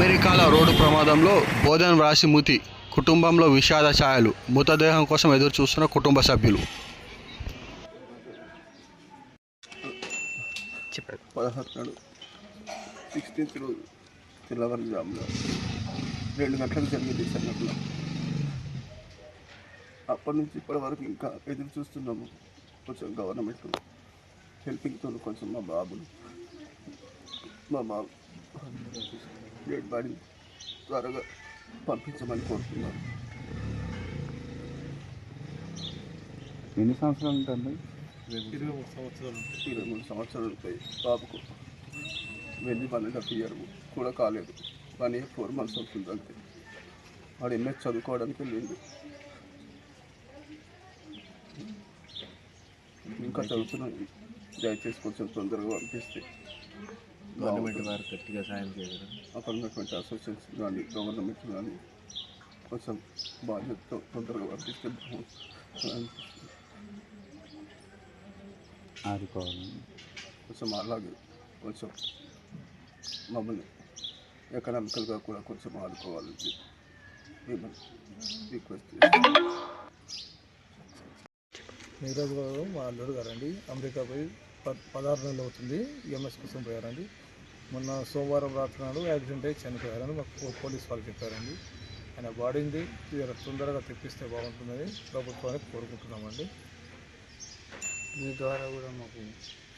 అమెరికాలో రోడ్డు ప్రమాదంలో బోధన్ వ్రాసి మృతి కుటుంబంలో విషాద ఛాయలు మృతదేహం కోసం ఎదురు చూస్తున్న కుటుంబ సభ్యులు. పదహారు సిక్స్టీన్త్ రోజు తెల్లవారుజాములో రెండు గంటలకు జరిగింది సంఘటన అప్పటి నుంచి ఇప్పటి వరకు ఇంకా ఎదురు చూస్తున్నాము. కొంచెం గవర్నమెంట్ హెల్పింగ్తో కొంచెం మా బాబులు మా బాబు. డెడ్ బాడీ త్వరగా పంపించమని కోరుతున్నాను. ఎన్ని సంవత్సరాలు ఉంటుంది ఇరవై మూడు సంవత్సరాలు ఇరవై మూడు సంవత్సరాలు ఉంటాయి. బాబుకు వెళ్ళి వన్ అండ్ హాఫ్ ఇయర్ కూడా కాలేదు. వన్ ఇయర్ ఫోర్ మంత్స్ అవుతుంది అంతే. వాడు ఎంఎస్ చదువుకోవడానికి వెళ్ళింది ఇంకా చదువుతున్నాను దయచేసి కొంచెం తొందరగా పంపిస్తే. గవర్నమెంట్ వారు గట్టిగా సాయం చేయగలరు. అక్కడ ఉన్నటువంటి అసోసియేషన్స్ కానీ గవర్నమెంట్ కానీ కొంచెం బాధ్యతతో తొందరగా అనిపిస్తుంది. ఆదుకోవాలి కొంచెం అలాగే కొంచెం మమ్మల్ని ఎకనామికల్గా కూడా కొంచెం ఆదుకోవాలని ఏమని రిక్వెస్ట్ నీరజ్ గారు మా అల్లుడు గారండి. అమెరికా పోయి పదహారు నెలలు అవుతుంది. ఎంఎస్ కోసం పోయారండి. మొన్న సోమవారం రాత్రి నాడు యాక్సిడెంట్ అయ్యి చనిపోయారని మాకు పోలీస్ వాళ్ళు చెప్పారండి. ఆయన బాడీని జర తొందరగా తెప్పిస్తే బాగుంటుందని ప్రభుత్వానికి కోరుకుంటున్నామండి. మీ ద్వారా కూడా మాకు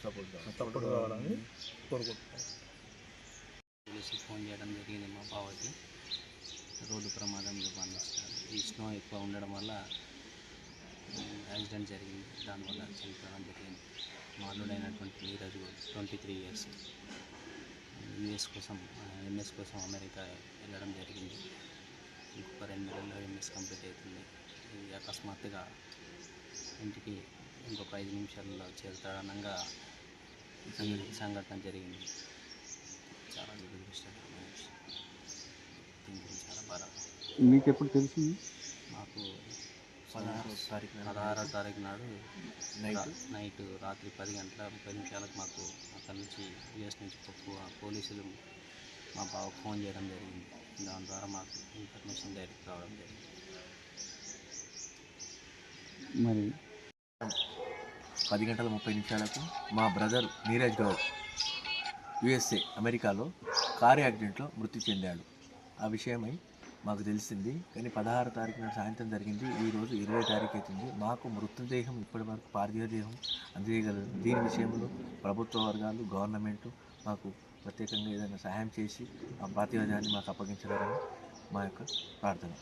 సపోర్ట్ సపోర్ట్ కావాలని కోరుకుంటున్నాం. పోలీసులు ఫోన్ చేయడం జరిగింది మా బావకి. రోడ్డు ప్రమాదంలో మరణించారు. ఈ స్నో ఎక్కువ ఉండడం వల్ల యాక్సిడెంట్ జరిగింది. దానివల్ల చనిపోవడం జరిగింది. అల్లుడైనటువంటి Neeraj twenty three years. US కోసం ఎంఎస్ కోసం అమెరికా వెళ్ళడం జరిగింది. ఇంకొక రెండు నెలల్లో ఎంఎస్ కంప్లీట్ అవుతుంది. ఇది అకస్మాత్తుగా ఇంటికి ఇంకొక ఐదు నిమిషాల్లో చేరుతాడనంగా సంఘటన జరిగింది. చాలా దురదృష్టకరమైన విషయం. చాలా బాధ. మీకు ఎప్పుడు తెలిసింది? మాకు పదహారో తారీఖు పదహారో తారీఖు నాడు నైట్? నైట్ రాత్రి పది గంటల ముప్పై నిమిషాలకు మాకు అక్కడి నుంచి యుఎస్ నుంచి పోలీసులు మా బావకు ఫోన్ చేయడం జరిగింది. దాని ద్వారా మాకు ఇన్ఫర్మేషన్ డైరెక్ట్ రావడం జరిగింది. మరి పది గంటల ముప్పై నిమిషాలకు మా బ్రదర్ నీరజ్ గౌడ్ యుఎస్ఏ అమెరికాలో కారు యాక్సిడెంట్లో మృతి చెందాడు. ఆ విషయమై మాకు తెలిసింది. కానీ పదహారు తారీఖు నాడు సాయంత్రం జరిగింది. ఈరోజు ఇరవై తారీఖు అవుతుంది. మాకు మృతదేహం ఇప్పటి వరకు పార్థివదేహం దీని విషయంలో ప్రభుత్వ వర్గాలు గవర్నమెంట్ మాకు ప్రత్యేకంగా ఏదైనా సహాయం చేసి ఆ పార్థివదేహాన్ని మాకు అప్పగించగలని మా యొక్క ప్రార్థన.